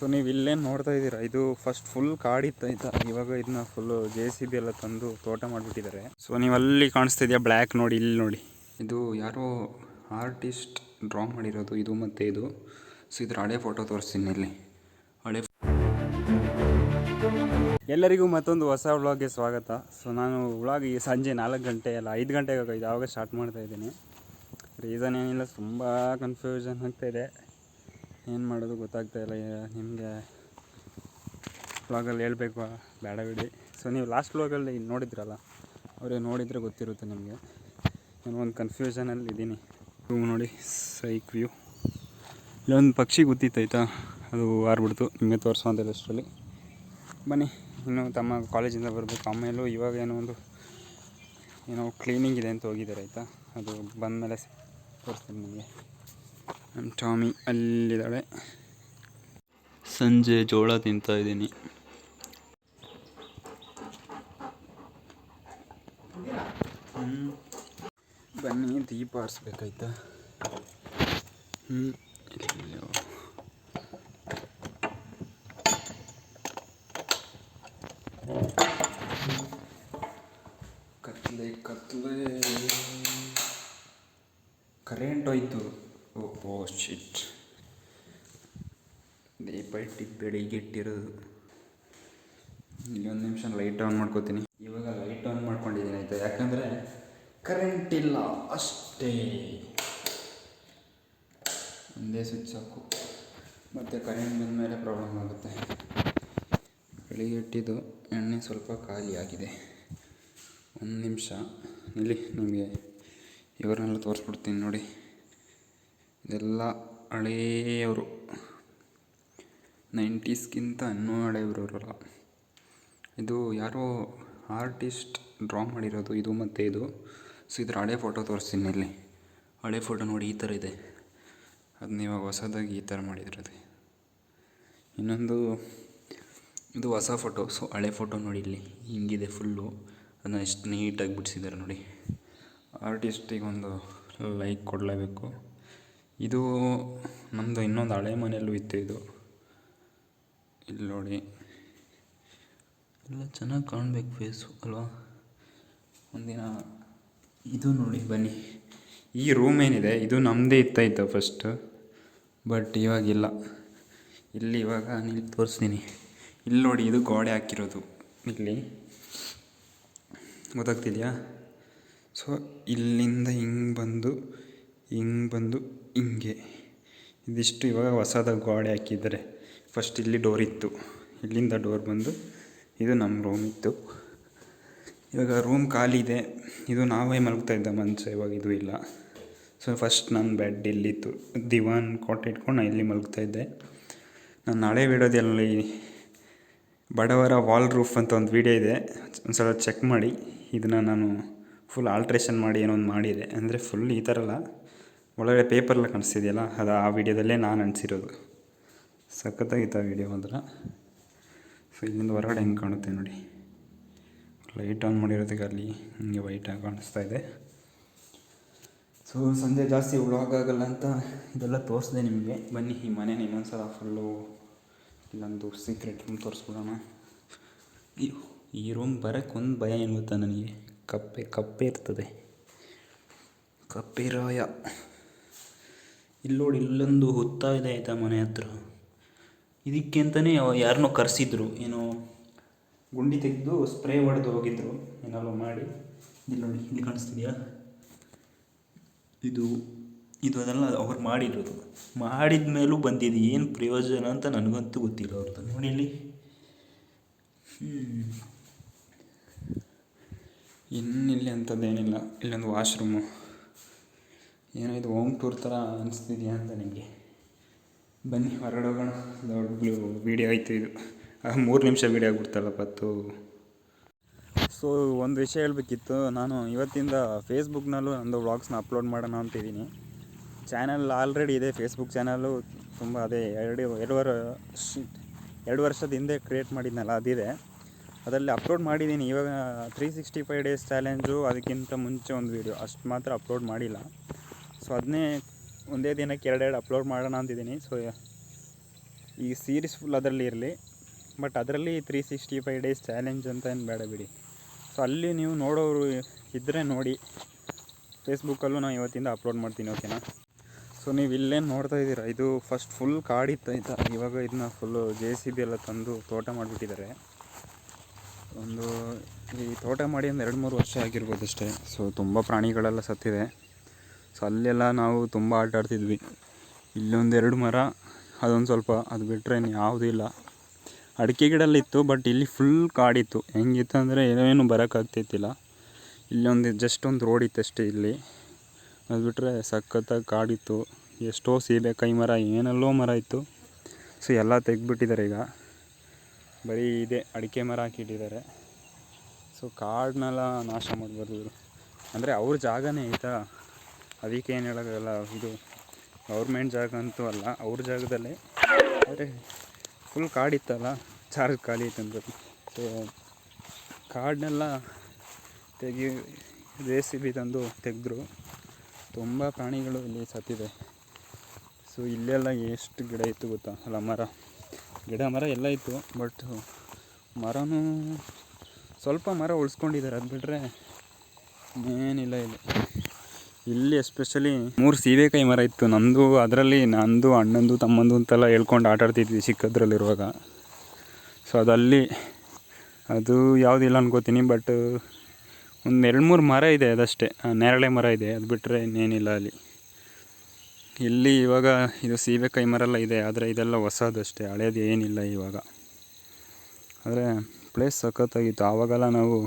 So ನೀವು ಇಲ್ಲೇನು ನೋಡ್ತಾ ಇದ್ದೀರಾ? ಇದು ಫಸ್ಟ್ ಫುಲ್ ಕಾಡಿತ್ತು ಆಯ್ತಾ? ಇವಾಗ ಇದನ್ನ ಫುಲ್ಲು ಜೆ ಸಿ ಬಿ ಎಲ್ಲ ತಂದು ತೋಟ ಮಾಡಿಬಿಟ್ಟಿದ್ದಾರೆ. ಸೊ ನೀವು ಅಲ್ಲಿ ಕಾಣಿಸ್ತಾ ಇದೆಯಾ? ಬ್ಲ್ಯಾಕ್ ನೋಡಿ ಇಲ್ಲಿ ನೋಡಿ. ಇದು ಯಾರೋ ಆರ್ಟಿಸ್ಟ್ ಡ್ರಾ ಮಾಡಿರೋದು ಇದು ಮತ್ತು ಇದು. ಸೊ ಇದ್ರ ಹಳೆ ಫೋಟೋ ತೋರಿಸ್ತೀನಿ ಇಲ್ಲಿ. ಹಳೆ ಎಲ್ಲರಿಗೂ ಮತ್ತೊಂದು ಹೊಸ ವ್ಲಾಗ್ಗೆ ಸ್ವಾಗತ. ಸೊ ನಾನು ವ್ಲಾಗ್ ಈ ಸಂಜೆ ನಾಲ್ಕು ಗಂಟೆ ಅಲ್ಲ ಐದು ಗಂಟೆಗೆ ಯಾವಾಗ ಆವಾಗ ಸ್ಟಾರ್ಟ್ ಮಾಡ್ತಾ ಇದ್ದೀನಿ. ರೀಸನ್ ಏನಿಲ್ಲ ತುಂಬ ಕನ್ಫ್ಯೂಷನ್ ಆಗ್ತಾಯಿದೆ ಏನು ಮಾಡೋದು ಗೊತ್ತಾಗ್ತಾ ಇಲ್ಲ. ನಿಮಗೆ ವ್ಲಾಗಲ್ಲಿ ಹೇಳಬೇಕು, ಬೇಡ ಬಿಡಿ. ಸೊ ನೀವು ಲಾಸ್ಟ್ ವ್ಲಾಗಲ್ಲಿ ನೋಡಿದ್ರಲ್ಲ, ಅವರೇ ನೋಡಿದರೆ ಗೊತ್ತಿರುತ್ತೆ ನಿಮಗೆ. ನಾನು ಒಂದು ಕನ್ಫ್ಯೂಷನಲ್ಲಿ ಇದ್ದೀನಿ. ರೂಮ್ ನೋಡಿ ಸೈಕ್ ವ್ಯೂ ಇಲ್ಲೊಂದು ಪಕ್ಷಿ ಗೊತ್ತಿತ್ತಾಯ್ತಾ ಅದು ಹಾರ್ಬಿಡ್ತು ನಿಮಗೆ ತೋರಿಸೋಂಥದ್ದು ಅಷ್ಟರಲ್ಲಿ. ಬನ್ನಿ, ಇನ್ನು ತಮ್ಮ ಕಾಲೇಜಿಂದ ಬರಬೇಕು. ಆಮೇಲೂ ಇವಾಗ ಏನೋ ಒಂದು, ಏನೋ ಕ್ಲೀನಿಂಗ್ ಇದೆ ಅಂತ ಹೋಗಿದ್ದಾರೆ, ಆಯಿತಾ? ಅದು ಬಂದ ಮೇಲೆ ತೋರಿಸ್ತೀನಿ ನಿಮಗೆ. ನಮ್ಮ ಟಾಮಿ ಅಲ್ಲಿದ್ದಾಳೆ. ಸಂಜೆ ಜೋಳ ತಿಂತಾ ಇದ್ದೀನಿ. ಬನ್ನಿ ದೀಪ ಆರಿಸ್ಬೇಕಾಯ್ತಾ ಹ್ಞೂ ಕತ್ಲೆ ಕತ್ಲೆ. ಕರೆಂಟ್ ಹೋಯ್ತು. ಓ ಶಿಟ್ ಬೆಳಿಗ್ಗೆಟ್ಟಿರೋದು. ಇಲ್ಲಿ ಒಂದು ನಿಮಿಷ ಲೈಟ್ ಆನ್ ಮಾಡ್ಕೋತೀನಿ. ಇವಾಗ ಲೈಟ್ ಆನ್ ಮಾಡ್ಕೊಂಡಿದ್ದೀನಿ ಆಯಿತು? ಯಾಕಂದರೆ ಕರೆಂಟ್ ಇಲ್ಲ, ಅಷ್ಟೇ. ಒಂದೇ ಸ್ವಿಚ್ ಸಾಕು. ಮತ್ತು ಕರೆಂಟ್ ಬಂದ ಮೇಲೆ ಪ್ರಾಬ್ಲಮ್ ಆಗುತ್ತೆ. ಬೆಳಿಗ್ಗೆ ಇಟ್ಟಿದ್ದು ಎಣ್ಣೆ ಸ್ವಲ್ಪ ಖಾಲಿ ಆಗಿದೆ. ಒಂದು ನಿಮಿಷ. ಇಲ್ಲಿ ನಿಮಗೆ ಇವರನ್ನೆಲ್ಲ ತೋರಿಸ್ಬಿಡ್ತೀನಿ ನೋಡಿ. ಇದೆಲ್ಲ ಹಳೆಯವರು. ನೈಂಟೀಸ್ಗಿಂತ ಇನ್ನೂ ಹಳೆಯವರಲ್ಲ ಇದು ಯಾರೋ ಆರ್ಟಿಸ್ಟ್ ಡ್ರಾ ಮಾಡಿರೋದು, ಇದು ಮತ್ತು ಇದು. ಸೊ, ಇದ್ರ ಹಳೆ ಫೋಟೋ ತೋರಿಸ್ತೀನಿ ಇಲ್ಲಿ. ಹಳೆ ಫೋಟೋ ನೋಡಿ ಈ ಥರ ಇದೆ. ಅದನ್ನ ಇವಾಗ ಹೊಸದಾಗಿ ಈ ಥರ ಮಾಡಿದಿರೋದು. ಇನ್ನೊಂದು, ಇದು ಹೊಸ ಫೋಟೋ. ಸೊ, ಹಳೆ ಫೋಟೋ ನೋಡಿ ಇಲ್ಲಿ. ಹಿಂಗಿದೆ ಫುಲ್ಲು. ಅದನ್ನ ಎಷ್ಟು ನೀಟಾಗಿ ಬಿಡಿಸಿದ್ದಾರೆ ನೋಡಿ. ಆರ್ಟಿಸ್ಟಿಗೊಂದು ಲೈಕ್ ಕೊಡಲೇಬೇಕು. ಇದು ನಮ್ಮದು ಇನ್ನೊಂದು ಹಳೆ ಮನೆಯಲ್ಲೂ ಇತ್ತು ಇದು. ಇಲ್ಲಿ ನೋಡಿ. ಎಲ್ಲ ಚೆನ್ನಾಗಿ ಕಾಣಬೇಕು ಫೇಸು ಅಲ್ವಾ? ಒಂದಿನ ಇದು ನೋಡಿ, ಬನ್ನಿ. ಈ ರೂಮ್ ಏನಿದೆ, ಇದು ನಮ್ಮದೇ ಇತ್ತಾಯಿತ್ತು ಫಸ್ಟ್ ಬಟ್ ಇವಾಗಿಲ್ಲ. ಇಲ್ಲಿ ಇವಾಗ ನೀವು ತೋರಿಸ್ತೀನಿ. ಇಲ್ಲಿ ನೋಡಿ, ಇದು ಗೋಡೆ ಹಾಕಿರೋದು. ಇಲ್ಲಿ. ಗೊತ್ತಾಗ್ತಿದೆಯಾ? ಸೊ ಇಲ್ಲಿಂದ ಹಿಂಗೆ ಬಂದು ಹಿಂಗೆ ಬಂದು ಹಿಂಗೆ. ಇದಿಷ್ಟು ಇವಾಗ ಹೊಸದಾಗಿ ಗೋಡೆ ಹಾಕಿದ್ದಾರೆ. ಫಸ್ಟ್ ಇಲ್ಲಿ ಡೋರ್ ಇತ್ತು. ಇಲ್ಲಿಂದ ಡೋರ್ ಬಂದು ಇದು ನಮ್ಮ ರೂಮ್ ಇತ್ತು. ಇವಾಗ ರೂಮ್ ಖಾಲಿ ಇದೆ. ಇದು ನಾವೇ ಮಲಗ್ತಾ ಇದ್ದ ಮಂಚ ಇವಾಗ ಇದು ಇಲ್ಲ. ಸೊ ಫಸ್ಟ್ ನನ್ನ ಬೆಡ್ ಇಲ್ಲಿತ್ತು. ದಿವಾನ್ ಕೋಟೆ ಇಟ್ಕೊಂಡು ನಾನು ಇಲ್ಲಿ ಮಲಗ್ತಾ ಇದ್ದೆ. ನಾನು ನಾಳೆ ವಿಡಿಯೋದಲ್ಲಿ ಬಡವರ ವಾಲ್ ರೂಫ್ ಅಂತ ಒಂದು ವಿಡಿಯೋ ಇದೆ. ಒಂದು ಸಲ ಚೆಕ್ ಮಾಡಿ. ಇದನ್ನು ನಾನು ಫುಲ್ ಆಲ್ಟ್ರೇಷನ್ ಮಾಡಿ ಏನೋ ಒಂದು ಮಾಡಿದೆ. ಅಂದರೆ ಫುಲ್ ಈ ಥರ ಅಲ್ಲ. ಒಳಗಡೆ ಪೇಪರೆಲ್ಲ ಕಾಣಿಸ್ತಿದೆಯಲ್ಲ, ಅದು ಆ ವಿಡಿಯೋದಲ್ಲೇ ನಾನು ಅನಿಸಿರೋದು. ಸಖತ್ತಾಗಿತ್ತು ಆ ವಿಡಿಯೋ ಮಾತ್ರ. ಸೊ ಇಲ್ಲಿಂದ ಹೊರಗಡೆ ಹೆಂಗೆ ಕಾಣುತ್ತೆ ನೋಡಿ. ಲೈಟ್ ಆನ್ ಮಾಡಿರೋದಕ್ಕೆ ಅಲ್ಲಿ ಹಿಂಗೆ ವೈಟಾಗಿ ಕಾಣಿಸ್ತಾ ಇದೆ. ಸೊ ಸಂಜೆ ಜಾಸ್ತಿ ಆಗಲ್ಲ ಅಂತ ಇದೆಲ್ಲ ತೋರಿಸಿದೆ ನಿಮಗೆ. ಬನ್ನಿ, ಈ ಮನೇನ ಇನ್ನೊಂದು ಸಲ ಫುಲ್ಲು ಇಲ್ಲೊಂದು ಸೀಕ್ರೆಟ್ ರೂಮ್ ತೋರಿಸ್ಬಿಡೋಣ. ಈ ರೂಮ್ ಬರೋಕ್ಕೆ ಒಂದು ಭಯ ಏನು ಗೊತ್ತಾ ನನಗೆ? ಕಪ್ಪೆ ಕಪ್ಪೆ ಇರ್ತದೆ. ಕಪ್ಪೆ ರಾಯ. ಇಲ್ಲಿ ನೋಡಿ ಇಲ್ಲೊಂದು ಹುತ್ತ ಇದೆ ಆಯಿತಾ ಮನೆ ಹತ್ರ. ಇದಕ್ಕೆ ಅಂತಲೇ ಯಾರನ್ನೋ ಕರೆಸಿದ್ರು, ಏನೋ ಗುಂಡಿ ತೆಗೆದು ಸ್ಪ್ರೇ ಹೊಡೆದು ಹೋಗಿದ್ರು, ಏನಾದ್ರು ಮಾಡಿ. ಇಲ್ಲಿ ನೋಡಿ, ಇಲ್ಲಿ ಕಾಣಿಸ್ತಿದೆಯಾ? ಇದು ಇದು ಅದೆಲ್ಲ ಅವ್ರು ಮಾಡಿರೋದು. ಮಾಡಿದ ಮೇಲೂ ಬಂದಿದೆ ಏನು ಪ್ರಯೋಜನ ಅಂತ ನನಗಂತೂ ಗೊತ್ತಿಲ್ಲ ಅವ್ರದ್ದು ನೋಡಿ ಇಲ್ಲಿ. ಇನ್ನಿಲ್ಲಿ ಅಂಥದ್ದೇನಿಲ್ಲ ಇಲ್ಲೊಂದು ವಾಶ್ರೂಮು. ಏನೋ ಇದು ಹೋಮ್ ಟೂರ್ ಥರ ಅನಿಸ್ತಿದೆಯಾ ಅಂತ ನಿಮಗೆ? ಬನ್ನಿ, ಹೊರಗಡೆ ಹೋಗೋಣ. ದೊಡ್ಡ ವೀಡಿಯೋ ಆಯಿತು ಇದು. ಮೂರು ನಿಮಿಷ ವೀಡಿಯೋ ಆಗ್ಬಿಡ್ತಲ್ಲ ಪತ್ತು. ಸೊ ಒಂದು ವಿಷಯ ಹೇಳಬೇಕಿತ್ತು. ನಾನು ಇವತ್ತಿಂದ ಫೇಸ್ಬುಕ್ನಲ್ಲೂ ನಂದು ವ್ಲಾಗ್ಸ್ನ ಅಪ್ಲೋಡ್ ಮಾಡೋಣ ಅಂತಿದ್ದೀನಿ. ಚಾನಲ್ ಆಲ್ರೆಡಿ ಇದೆ. ಫೇಸ್ಬುಕ್ ಚಾನಲ್ಲು ತುಂಬ ಅದೇ ಎರಡು ಎರಡು ಎರಡು ವರ್ಷದ ಹಿಂದೆ ಕ್ರಿಯೇಟ್ ಮಾಡಿದ್ನಲ್ಲ, ಅದಿದೆ. ಅದರಲ್ಲಿ ಅಪ್ಲೋಡ್ ಮಾಡಿದ್ದೀನಿ. ಇವಾಗ three sixty five days challenge ಅದಕ್ಕಿಂತ ಮುಂಚೆ ಒಂದು ವೀಡಿಯೋ ಅಷ್ಟು ಮಾತ್ರ ಅಪ್ಲೋಡ್ ಮಾಡಿಲ್ಲ. ಸೊ ಅದನ್ನೇ ಒಂದೇ ದಿನಕ್ಕೆ ಎರಡೆರಡು ಅಪ್ಲೋಡ್ ಮಾಡೋಣ ಅಂತಿದ್ದೀನಿ. ಸೊ ಈ ಸೀರೀಸ್ ಫುಲ್ ಅದರಲ್ಲಿ ಇರಲಿ. ಬಟ್ ಅದರಲ್ಲಿ three sixty five days challenge ಅಂತ ಏನು ಬೇಡ ಬಿಡಿ. ಸೊ ಅಲ್ಲಿ ನೀವು ನೋಡೋರು ಇದ್ದರೆ ನೋಡಿ. ಫೇಸ್ಬುಕ್ಕಲ್ಲೂ ನಾನು ಇವತ್ತಿಂದ ಅಪ್ಲೋಡ್ ಮಾಡ್ತೀನಿ ಓಕೆನಾ ಸೊ ನೀವು ಇಲ್ಲೇನು ನೋಡ್ತಾ ಇದ್ದೀರಾ? ಇದು ಫಸ್ಟ್ ಫುಲ್ ಕಾಡಿತ್ತು ಆಯಿತಾ? ಇವಾಗ ಇದನ್ನ ಫುಲ್ಲು ಜೆ ಸಿ ಬಿ ಎಲ್ಲ ತಂದು ತೋಟ ಮಾಡಿಬಿಟ್ಟಿದ್ದಾರೆ. ಒಂದು ಈ ತೋಟ ಮಾಡಿ ಒಂದು ಎರಡು ಮೂರು ವರ್ಷ ಆಗಿರ್ಬೋದು ಅಷ್ಟೇ. ಸೊ ತುಂಬ ಪ್ರಾಣಿಗಳೆಲ್ಲ ಸತ್ತಿದೆ. ಸೊ ಅಲ್ಲೆಲ್ಲ ನಾವು ತುಂಬ ಆಟ ಆಡ್ತಿದ್ವಿ. ಇಲ್ಲೊಂದು ಎರಡು ಮರ, ಅದೊಂದು ಸ್ವಲ್ಪ ಅದು ಬಿಟ್ಟರೆ ಯಾವುದೂ ಇಲ್ಲ. ಅಡಿಕೆ ಗಿಡ ಎಲ್ಲ ಇತ್ತು, ಬಟ್ ಇಲ್ಲಿ ಫುಲ್ ಕಾಡಿತ್ತು. ಹೆಂಗಿತ್ತು ಅಂದರೆ ಏನು ಬರೋಕ್ಕಾಗ್ತಿತ್ತಿಲ್ಲ ಇಲ್ಲೊಂದು ಜಸ್ಟ್ ಒಂದು ರೋಡ್ ಇತ್ತು ಅಷ್ಟೇ ಇಲ್ಲಿ. ಅದು ಬಿಟ್ಟರೆ ಸಖತ್ತಾಗಿ ಕಾಡಿತ್ತು. ಎಷ್ಟೋ ಕೈ ಮರ, ಏನೆಲ್ಲೋ ಮರ ಇತ್ತು. ಸೊ ಎಲ್ಲ ತೆಗ್ದುಬಿಟ್ಟಿದ್ದಾರೆ ಈಗ. ಬರೀ ಇದೆ, ಅಡಿಕೆ ಮರ ಹಾಕಿಟ್ಟಿದ್ದಾರೆ ಸೊ ಕಾಡನ್ನೆಲ್ಲ ನಾಶ ಮಾಡಬಾರ್ದು ಅಂದರೆ ಅವ್ರ ಜಾಗನೇ ಆಯಿತಾ? ಅದಕ್ಕೆ ಏನು ಹೇಳೋಕ್ಕಾಗಲ್ಲ, ಇದು ಗೌರ್ಮೆಂಟ್ ಜಾಗ ಅಂತೂ ಅಲ್ಲ, ಅವ್ರ ಜಾಗದಲ್ಲೇ. ಆದರೆ ಫುಲ್ ಕಾಡಿತ್ತಲ್ಲ ಚಾರ್ಜ್ ಖಾಲಿ ಇತ್ತು ಅನ್ಬೇಕು ಸೊ ಕಾಡನ್ನೆಲ್ಲ ತೆಗಿ ಜೆ ಸಿ ಬಿ ತಂದು ತೆಗೆದ್ರು. ತುಂಬ ಪ್ರಾಣಿಗಳು ಇಲ್ಲಿ ಸತ್ತಿದೆ ಸೊ ಇಲ್ಲೆಲ್ಲ ಎಷ್ಟು ಗಿಡ ಇತ್ತು ಗೊತ್ತಾ? ಅಲ್ಲ, ಮರ. ಗಿಡ, ಮರ ಎಲ್ಲ ಇತ್ತು ಬಟ್ ಮರನೂ ಸ್ವಲ್ಪ ಮರ ಉಳಿಸ್ಕೊಂಡಿದ್ದಾರೆ. ಅದು ಬಿಟ್ಟರೆ ಏನಿಲ್ಲ ಇಲ್ಲಿ. ಇಲ್ಲಿ ಎಸ್ಪೆಷಲಿ ಮೂರು ಸೀಬೆಕಾಯಿ ಮರ ಇತ್ತು. ನಂದು, ಅದರಲ್ಲಿ ನಂದು, ಅಣ್ಣಂದು, ತಮ್ಮಂದು ಅಂತೆಲ್ಲ ಹೇಳ್ಕೊಂಡು ಆಟಾಡ್ತಿದ್ವಿ ಚಿಕ್ಕದ್ರಲ್ಲಿರುವಾಗ. ಸೊ ಅದಲ್ಲಿ ಅದು ಯಾವುದಿಲ್ಲ ಅನ್ಕೋತೀನಿ ಬಟ್ ಒಂದು ಎರಡು ಮೂರು ಮರ ಇದೆ ಅದಷ್ಟೇ. ನೇರಳೆ ಮರ ಇದೆ. ಅದು ಬಿಟ್ಟರೆ ಇನ್ನೇನಿಲ್ಲ ಅಲ್ಲಿ. ಇಲ್ಲಿ ಇವಾಗ ಇದು ಸೀಬೆಕಾಯಿ ಮರ ಎಲ್ಲ ಇದೆ. ಆದರೆ ಇದೆಲ್ಲ ಹೊಸದಷ್ಟೇ. ಹಳೇದು ಏನಿಲ್ಲ ಇವಾಗ. ಆದರೆ ಪ್ಲೇಸ್ ಸಖತ್ತಾಗಿತ್ತು. ಆವಾಗೆಲ್ಲ ನಾವು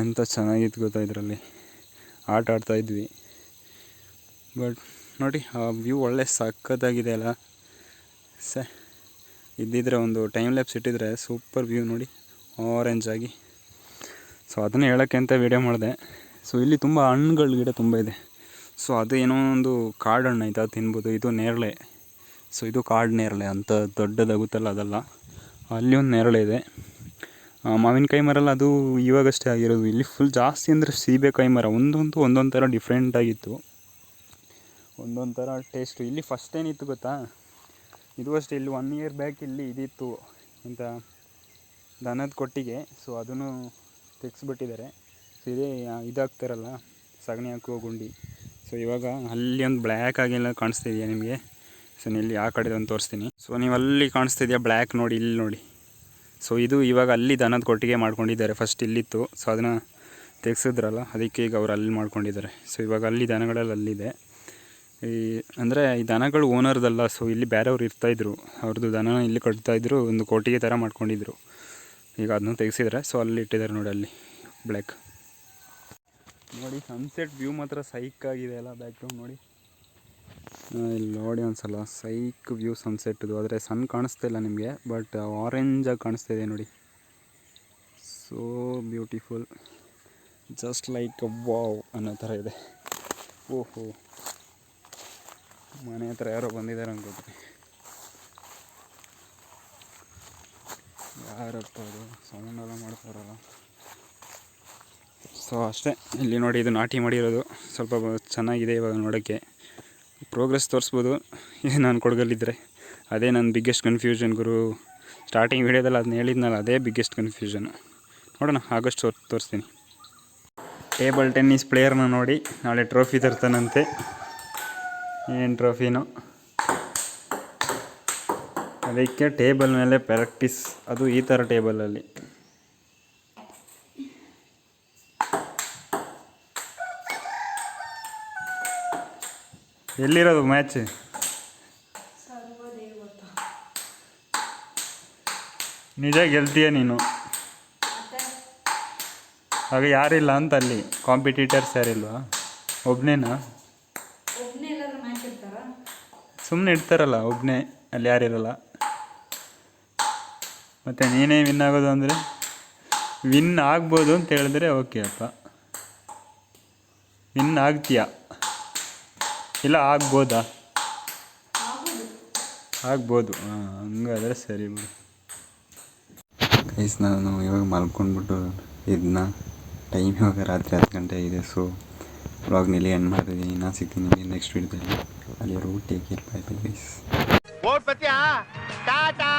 ಎಂಥ ಚೆನ್ನಾಗಿತ್ತು ಗೊತ್ತಾ ಇದರಲ್ಲಿ? ಆಟ ಆಡ್ತಾ ಇದ್ವಿ. ಬಟ್ ನೋಡಿ, ಆ ವ್ಯೂ ಒಳ್ಳೆ ಸಖತ್ತಾಗಿದೆ ಅಲ್ಲ. ಸ, ಇದ್ದಿದ್ರೆ ಒಂದು ಟೈಮ್ ಲ್ಯಾಪ್ಸ್ ಇಟ್ಟಿದ್ರೆ ಸೂಪರ್ ವ್ಯೂ ನೋಡಿ ಆರೆಂಜಾಗಿ ಸೊ ಅದನ್ನು ಹೇಳೋಕ್ಕೆ ಅಂತ ವೀಡಿಯೋ ಮಾಡಿದೆ. ಸೊ ಇಲ್ಲಿ ತುಂಬ ಹಣ್ಣುಗಳ ಗಿಡ ತುಂಬ ಇದೆ. ಸೊ ಅದು ಏನೋ ಒಂದು ಕಾಡು ಹಣ್ಣು ಆಯ್ತಾ ತಿನ್ಬೋದು. ಇದು ನೇರಳೆ. ಸೊ ಇದು ಕಾಡು ನೇರಳೆ ಅಂತ ದೊಡ್ಡದಾಗುತ್ತಲ್ಲ ಅದಲ್ಲ. ಅಲ್ಲಿ ಒಂದು ನೇರಳೆ ಇದೆ. ಮಾವಿನಕಾಯಿ ಮರ ಎಲ್ಲ ಅದು ಇವಾಗಷ್ಟೇ ಆಗಿರೋದು. ಇಲ್ಲಿ ಫುಲ್ ಜಾಸ್ತಿ ಅಂದರೆ ಸೀಬೆಕಾಯಿ ಮರ. ಒಂದೊಂದು ಒಂದೊಂದು ಥರ ಡಿಫ್ರೆಂಟ್ ಆಗಿತ್ತು. ಒಂದೊಂದು ಥರ ಟೇಸ್ಟು ಇಲ್ಲಿ ಫಸ್ಟ್ ಏನಿತ್ತು ಗೊತ್ತಾ? ಇದು ಅಷ್ಟೇ, ಇಲ್ಲಿ ಒನ್ ಇಯರ್ ಬ್ಯಾಕ್ ಇಲ್ಲಿ ಇದಿತ್ತು ಅಂತ ದನದ ಕೊಟ್ಟಿಗೆ. ಸೊ ಅದನ್ನು ತೆಗೆಸ್ಬಿಟ್ಟಿದ್ದಾರೆ. ಸೊ ಇದೇ ಇದಾಗ್ತಾರಲ್ಲ, ಸಗಣಿ ಹಾಕುವ ಗುಂಡಿ. ಸೊ ಇವಾಗ ಅಲ್ಲಿ ಒಂದು ಬ್ಲ್ಯಾಕ್ ಆಗಿಲ್ಲ ಕಾಣಿಸ್ತಿದೆಯಾ ನಿಮಗೆ? ಸೊ ಇಲ್ಲಿ ಆ ಕಡೆ ಒಂದು ತೋರಿಸ್ತೀನಿ. ಸೊ ನೀವು ಅಲ್ಲಿ ಕಾಣಿಸ್ತಿದೆಯಾ ಬ್ಲ್ಯಾಕ್ ನೋಡಿ, ಇಲ್ಲಿ ನೋಡಿ. ಸೊ ಇದು ಇವಾಗ ಅಲ್ಲಿ ದನದ ಕೊಟ್ಟಿಗೆ ಮಾಡ್ಕೊಂಡಿದ್ದಾರೆ. ಫಸ್ಟ್ ಇಲ್ಲಿತ್ತು. ಸೊ ಅದನ್ನು ತೆಗ್ಸಿದ್ರಲ್ಲ, ಅದಕ್ಕೆ ಈಗ ಅವ್ರು ಅಲ್ಲಿ ಮಾಡ್ಕೊಂಡಿದ್ದಾರೆ. ಸೊ ಇವಾಗ ಅಲ್ಲಿ ದನಗಳಲ್ಲಿ ಅಲ್ಲಿದೆ. ಈ, ಅಂದರೆ ಈ ದನಗಳು ಓನರ್ದಲ್ಲ ಸೊ ಇಲ್ಲಿ ಬೇರೆಯವ್ರು ಇರ್ತಾಯಿದ್ರು ಅವ್ರದ್ದು ದನ ಇಲ್ಲಿ ಕಟ್ತಾಯಿದ್ರು ಒಂದು ಕೋಟಿಗೆ ಥರ ಮಾಡ್ಕೊಂಡಿದ್ರು. ಈಗ ಅದನ್ನು ತೆಗೆಸಿದ್ರೆ ಸೊ ಅಲ್ಲಿ ಇಟ್ಟಿದ್ದಾರೆ ನೋಡಿ ಅಲ್ಲಿ ಬ್ಲ್ಯಾಕ್ ನೋಡಿ ಸನ್ಸೆಟ್ ವ್ಯೂ ಮಾತ್ರ ಸೈಕ್ ಆಗಿದೆ ಅಲ್ಲ ಬ್ಯಾಕ್ಗ್ರೌಂಡ್ ನೋಡಿ. ಇಲ್ಲಿ ನೋಡಿ ಒಂದ್ಸಲ. ಸೈಕ್ ವ್ಯೂ ಸನ್ಸೆಟ್ದು ಆದರೆ ಸನ್ ಕಾಣಿಸ್ತಾ ಇಲ್ಲ ನಿಮಗೆ ಬಟ್ ಆರೆಂಜಾಗಿ ಕಾಣಿಸ್ತಾ ಇದೆ ನೋಡಿ. So beautiful just like wow ಅನ್ನೋ ಥರ ಇದೆ. ಓಹೋ. ಮನೆ ಹತ್ರ ಯಾರೋ ಬಂದಿದ್ದಾರೆ ಅನ್ಕೋತೀನಿ ಯಾರಪ್ಪ ಅದು ಎಲ್ಲ ಮಾಡ್ತಾರಲ್ಲ. ಸೊ ಅಷ್ಟೇ. ಇಲ್ಲಿ ನೋಡಿ ಇದು ನಾಟಿ ಮಾಡಿರೋದು. ಸ್ವಲ್ಪ ಚೆನ್ನಾಗಿದೆ ಇವಾಗ ನೋಡೋಕ್ಕೆ. ಪ್ರೋಗ್ರೆಸ್ ತೋರಿಸ್ಬೋದು. ನಾನು ಕೊಡಗಲ್ಲಿದ್ದರೆ ಅದೇ ನನ್ನ ಬಿಗ್ಗೆಸ್ಟ್ ಕನ್ಫ್ಯೂಷನ್ ಗುರು. ಸ್ಟಾರ್ಟಿಂಗ್ ವೀಡಿಯೋದಲ್ಲಿ ಅದನ್ನ ಹೇಳಿದ್ನಲ್ಲ, ಅದೇ ಬಿಗ್ಗೆಸ್ಟ್ ಕನ್ಫ್ಯೂಷನ್ ನೋಡೋಣ, ಆಗಸ್ಟ್ ತೋರ್, ತೋರಿಸ್ತೀನಿ. ಟೇಬಲ್ ಟೆನ್ನಿಸ್ ಪ್ಲೇಯರ್ನ ನೋಡಿ, ನಾಳೆ ಟ್ರೋಫಿ ತರ್ತಾನಂತೆ. ಏನು ಟ್ರೋಫಿನೋ ಅದಕ್ಕೆ ಟೇಬಲ್ ಮೇಲೆ ಪ್ರಾಕ್ಟೀಸ್ ಅದು ಈ ಥರ ಟೇಬಲಲ್ಲಿ ಎಲ್ಲಿರೋದು ಮ್ಯಾಚ್ ನಿಜ ಗೆಲ್ತೀಯ ನೀನು? ಆಗ ಯಾರಿಲ್ಲ ಅಂತ ಅಲ್ಲಿ ಕಾಂಪಿಟೇಟರ್ಸ್ ಯಾರಿಲ್ವಾ? ಒಬ್ಬನೇನಾ ಸುಮ್ಮನೆ ಇಡ್ತಾರಲ್ಲ ಒಬ್ಬನೇ ಅಲ್ಲಿ ಯಾರಿರಲ್ಲ. ಮತ್ತು ನೀನೇ ವಿನ್ ಆಗೋದು ಅಂದರೆ? ವಿನ್ ಆಗ್ಬೋದು ಅಂತ ಹೇಳಿದ್ರೆ ಓಕೆ ಅಪ್ಪ. ವಿನ್ ಆಗ್ತೀಯಾ? ಇಲ್ಲ ಆಗ್ಬೋದಾ? ಆಗ್ಬೋದು. ಹಾಂ ಹಂಗಾದ್ರೆ ಸರಿ ಬಿಡು. ಕೈಸ್ ನಾನು ಇವಾಗ ಮಲ್ಕೊಂಡ್ಬಿಟ್ಟು ಇದನ್ನ ಟೈಮ್ ಇವಾಗ ರಾತ್ರಿ ಹತ್ತು ಗಂಟೆ ಆಗಿದೆ ಸೊ ವ್ಲಾಗ್ನಲ್ಲಿ ಎಂಡ್ ಮಾಡಿದ್ದೀನಿ ನಾನು ಸಿಗ್ತೀನಿ ನಿಮಗೆ ನೆಕ್ಸ್ಟ್ ವೀಡಿಯೋದಲ್ಲಿ ಅಲ್ಲಿ. Take care bye bye guys Tata!